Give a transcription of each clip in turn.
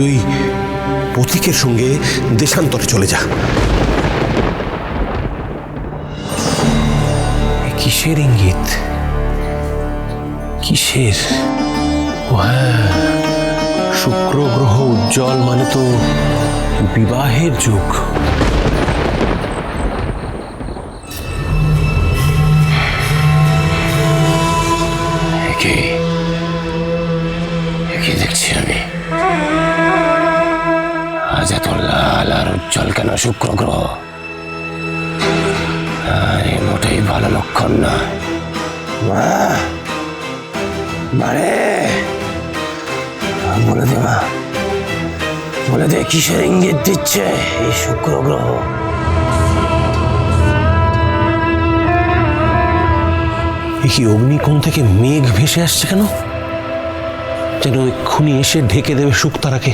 তুই পথিকের সঙ্গে দেশান্তরে চলে যা। কিসের ইঙ্গিত? কিসের? হ্যাঁ শুক্র গ্রহ উজ্জ্বল মানে তো বিবাহের যুগ। শুক্র গ্রহ মোটেই ভালো লক্ষণ না। মা বলে দে, মা। বলে দে, কিসের ইঙ্গিত দিচ্ছে এই শুক্র গ্রহ কি অগ্নিকোণ থেকে মেঘ ভেসে আসছে কেন? যেন এক্ষুনি এসে ঢেকে দেবে শুক্তারাকে।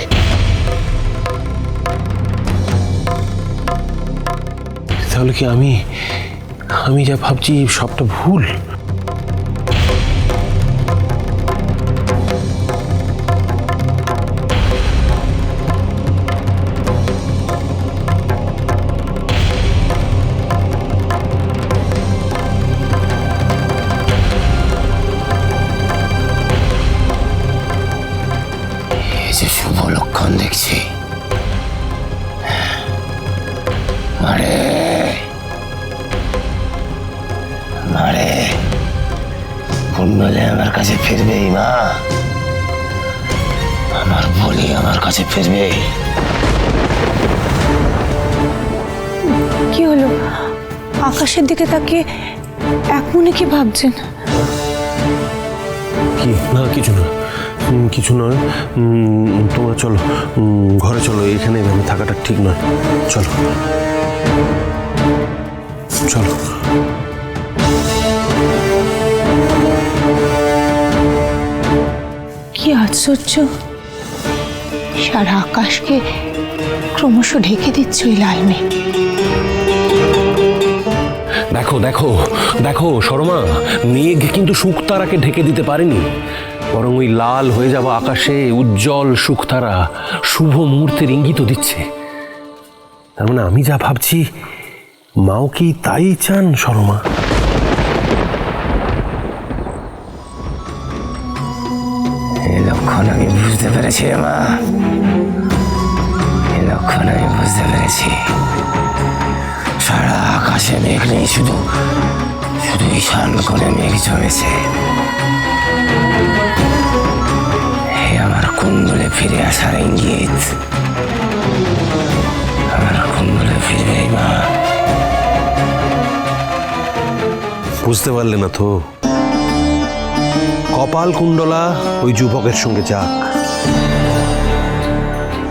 তাহলে কি আমি আমি যা ভাবছি সবটা ভুল? কাছে ফিরবে মা। আমার বলি আমার কাছে ফিরবে। কি হলো? আকাশের দিকে তাকিয়ে এক মনে কি ভাবছেন? কি? না কিছু না। কিছু নয়। উম, তোমরা চলো। ঘরে চলো। এখানে এভাবে থাকাটা ঠিক নয়। চলো। চলো। কি আশ্চর্য? সারা আকাশকে ক্রমশ ঢেকে দিচ্ছে ওই লাল মেঘ। দেখো দেখো দেখো, শর্মা, মেঘ কিন্তু শুকতারাকে ঢেকে দিতে পারেনি। বরং ওই লাল হয়ে যাওয়া আকাশে উজ্জ্বল শুকতারা শুভ মুহূর্তের ইঙ্গিত দিচ্ছে। তার মানে আমি যা ভাবছি, মাও কি তাই চান, শর্মা? বুঝতে পেরেছি, মা। লক্ষণ আমি বুঝতে পেরেছি। সারা আকাশে মেঘ নেই, শুধু শুধু ঈশান করে মেঘ জমেছে। হে আমার কুণ্ডলে ফিরে আসার ইঙ্গিত। আমার কুণ্ডলে ফিরবে, মা। বুঝতে পারলে না তো। কপাল কুণ্ডলা ওই যুবকের সঙ্গে যাক।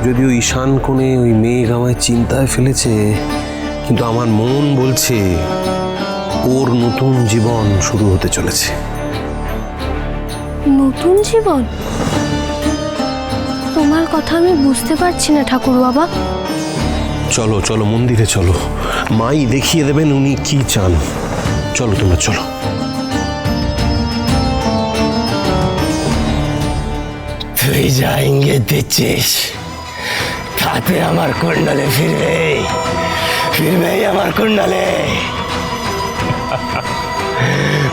যদিও ঈশান কোণে ওই মেঘ আমায় চিন্তায় ফেলেছে কিন্তু আমার মন বলছে ওর নতুন জীবন শুরু হতে চলেছে। নতুন জীবন? তোমার কথা আমি বুঝতে পারছি না ঠাকুর বাবা। চলো চলো মন্দিরে চলো। মাই দেখিয়ে দেবেন উনি কি চান। চলো তোমরা চলো। তুই যা ইঙ্গিত দিচ্ছিস? তাতে আমার কুণ্ডলে ফিরবে। ফিরবেই আমার কুণ্ডলে।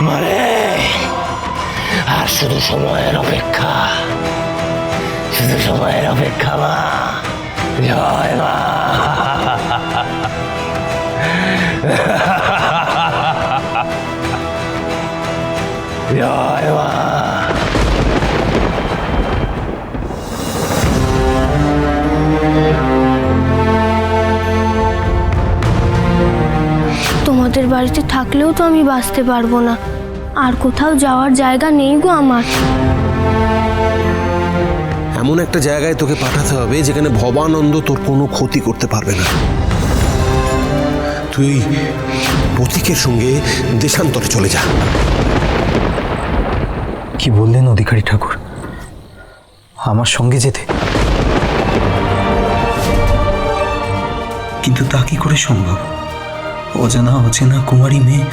মানে আর শুধু সময়ের অপেক্ষা। শুধু সময়ের অপেক্ষা মা। জয় মা। জয় মা। থাকলেও তো আমি বাঁচতে পারব না। আর কোথাও যাওয়ার জায়গা নেই গো আমার। এমন একটা জায়গায় তোকে পাঠাতে হবে যেখানে ভবানন্দ তোর কোনো ক্ষতি করতে পারবে না। তুই পথিকের সঙ্গে দেশান্তরে চলে যা। কি বললেন অধিকারী ঠাকুর? আমার সঙ্গে যেতে। কিন্তু তা কি করে সম্ভব? অজানা অচেনা কুমারী মেয়ে,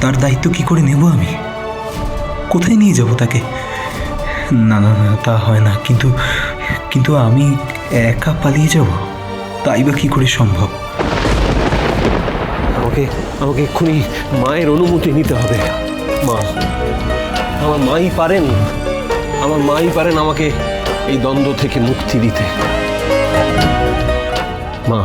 তার দায়িত্ব কি করে নেব আমি? কোথায় নিয়ে যাব তাকে? না না না, তা হয় না, কিন্তু কিন্তু আমি একা পালিয়ে যাব, তাই বা কি করে সম্ভব? আমাকে আমাকে এক্ষুনি মায়ের অনুমতি নিতে হবে। মা, আমার মাই পারেন, আমার মাই পারেন আমাকে এই দ্বন্দ্ব থেকে মুক্তি দিতে। মা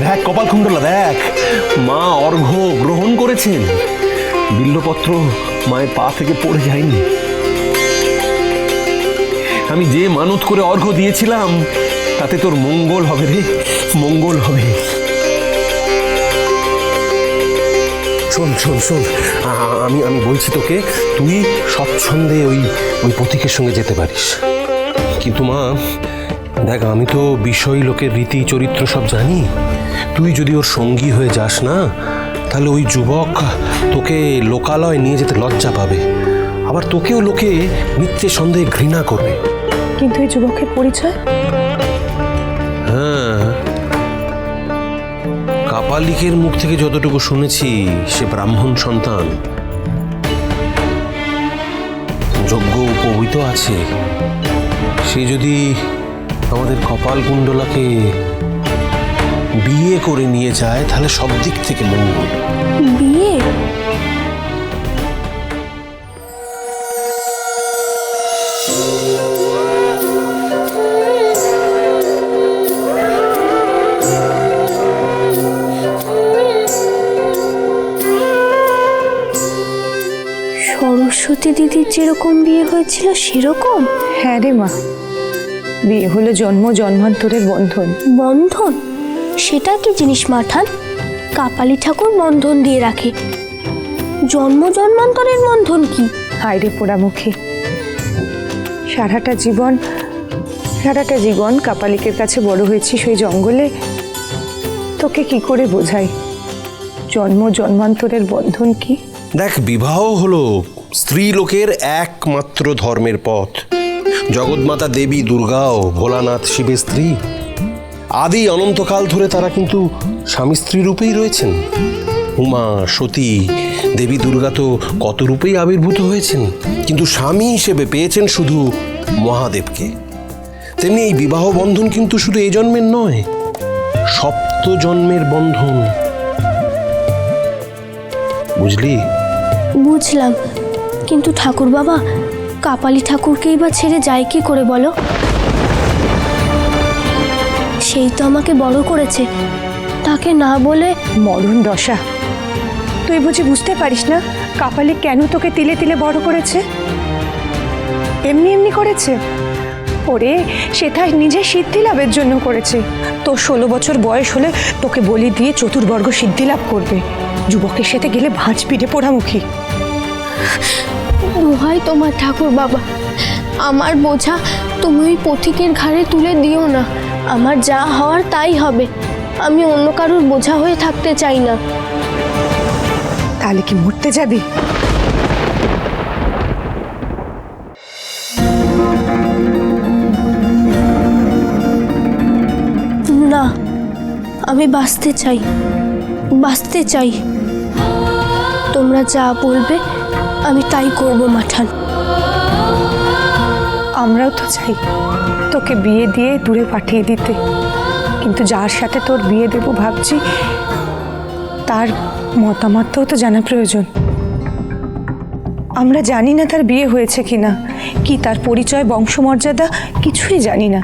দেখ, কপাল কুণ্ডলা দেখ। মা অর্ঘ্য গ্রহণ করেছেন। বিল্লপত্র মায়ের পা থেকে পড়ে যায়নি। আমি যে মানত করে অর্ঘ্য দিয়েছিলাম, তাতে তোর মঙ্গল হবে রে, মঙ্গল হবে। শোন শোন শোন আমি আমি বলছি তোকে, তুই স্বচ্ছন্দে ওই ওই পথিকের সঙ্গে যেতে পারিস। কিন্তু মা দেখ আমি তো বিষয় লোকের রীতি চরিত্র সব জানি। তুই যদি ওর সঙ্গী হয়ে যাস না তাহলে ওই যুবক তোকে লোকালয় নিয়ে যেতে লজ্জা পাবে। আবার তোকেও লোকে নিত্যে সন্দেহে ঘৃণা করবে। কিন্তু এই যুবকের পরিচয়? হ্যাঁ। কাপালিকের মুখ থেকে যতটুকু শুনেছি সে ব্রাহ্মণ সন্তান। যোগ্য উপবিত আছে। সে যদি আমাদের কপাল কুণ্ডলাকে বিয়ে করে নিয়ে যায় তাহলে সব দিক থেকে মঙ্গল। বিয়ে? সরস্বতী দিদির যেরকম বিয়ে হয়েছিল সেরকম? হ্যাঁ রে মা। বিয়ে হলো জন্ম জন্মান্তরের বন্ধন। বন্ধন? সেটা কি জিনিস মাঠান? কাপালি ঠাকুর বন্ধন দিয়ে রাখে। জন্ম জন্মান্তরের বন্ধন কি? হায়রে পোড়ামুখী সারাটা জীবন সারাটা জীবন কাপালিকের কাছে বড় হয়েছি সেই জঙ্গলে? তোকে কি করে বোঝাই জন্ম জন্মান্তরের বন্ধন কি? দেখ বিবাহ হলো স্ত্রী লোকের একমাত্র ধর্মের পথ। জগৎমাতা দেবী দুর্গাও ভোলানাথ শিবের স্ত্রী। আদি অনন্তকাল ধরে তারা কিন্তু স্বামী স্ত্রী রূপেই রয়েছেন। উমা, সতী, দেবী, দুর্গা তো কত রূপেই আবির্ভূত হয়েছেন। কিন্তু স্বামী হিসেবে পেয়েছেন শুধু মহাদেবকে। তেমনি এই বিবাহ বন্ধন কিন্তু শুধু এই জন্মের নয়, সপ্ত জন্মের বন্ধন। বুঝলি? বুঝলাম। কিন্তু ঠাকুর বাবা কাপালি ঠাকুরকেই বা ছেড়ে যায় কি করে বলো? সেই তো আমাকে বড় করেছে। তাকে না বলে মরণ দশা। তুই বুঝি বুঝতে পারিস না কাপালি কেন তোকে তিলে তিলে বড় করেছে? এমনি এমনি করেছে। ওরে, সে তার নিজের সিদ্ধি লাভের জন্য করেছে। তোর ষোলো বছর বয়স হলে তোকে বলি দিয়ে চতুর্বর্গ সিদ্ধি লাভ করবে। যুবকের সাথে গেলে ভাঁজ পিঠে পোড়ামুখী। দোহাই তোমার ঠাকুর বাবা। আমার বোঝা তুমি ওই পথিকের ঘাড়ে তুলে দিও না। আমার যা হওয়ার তাই হবে। আমি অন্য কারোর বোঝা হয়ে থাকতে চাই না। তাহলে কি মরতে যাবি? না আমি বাঁচতে চাই। বাঁচতে চাই। তোমরা যা বলবে আমি তাই করব মাঠান। আমরাও তো চাই তোকে বিয়ে দিয়ে দূরে পাঠিয়ে দিতে। কিন্তু যার সাথে তোর বিয়ে দেব ভাবছি তার মতামতটাও তো জানা প্রয়োজন। আমরা জানি না তার বিয়ে হয়েছে কি না কি তার পরিচয় বংশমর্যাদা কিছুই জানি না।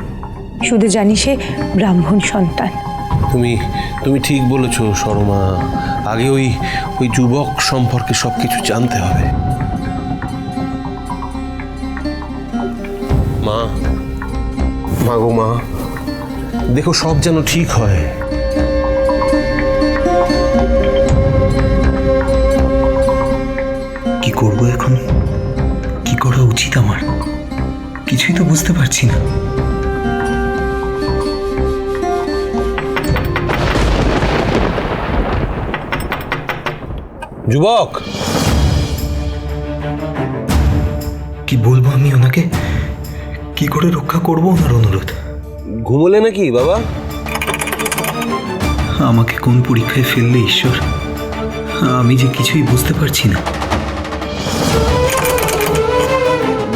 শুধু জানি সে ব্রাহ্মণ সন্তান। তুমি তুমি ঠিক বলেছ শর্মা। আগে ওই ওই যুবক সম্পর্কে সব কিছু জানতে হবে। মা। মা গো মা। দেখো সব যেন ঠিক হয়। কি করব এখন? কি করা উচিত আমার? কিছুই তো বুঝতে পারছি না। যুবক। কি বলব আমি ওনাকে? কি করে রক্ষা করব ওনার অনুরোধ? ঘুমোলে নাকি বাবা? আমাকে কোন পরীক্ষায় ফেললে ঈশ্বর? আমি যে কিছুই বুঝতে পারছি না।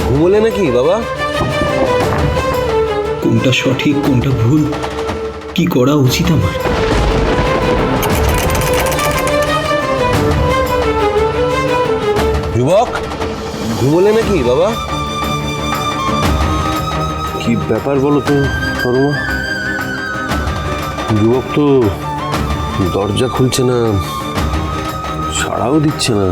ঘুমোলে নাকি বাবা? কোনটা সঠিক কোনটা ভুল কি করা উচিত আমার? ঘুমোলে নাকি বাবা? কি ব্যাপার বলো তো শর্মা যুবক তো দরজা খুলছে না সাড়াও দিচ্ছে না।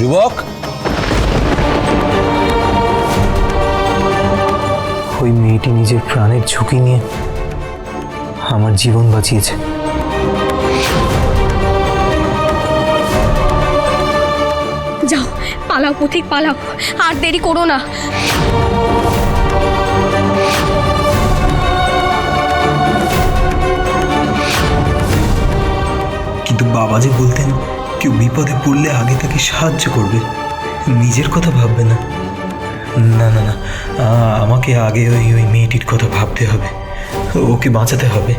যুবক? ওই মেয়েটি নিজের প্রাণের ঝুঁকি নিয়ে আমার জীবন বাঁচিয়েছে। যাও পালাও পথিক পালাও। আর দেরি করো না। কিন্তু বাবা যে বলতেন কেউ বিপদে পড়লে আগে তাকে সাহায্য করবে। নিজের কথা ভাববে না। না না না আমাকে আগে ওই ওই মেয়েটির কথা ভাবতে হবে। ওকে বাঁচাতে হবে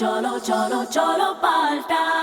cholo, cholo, cholo, paltai.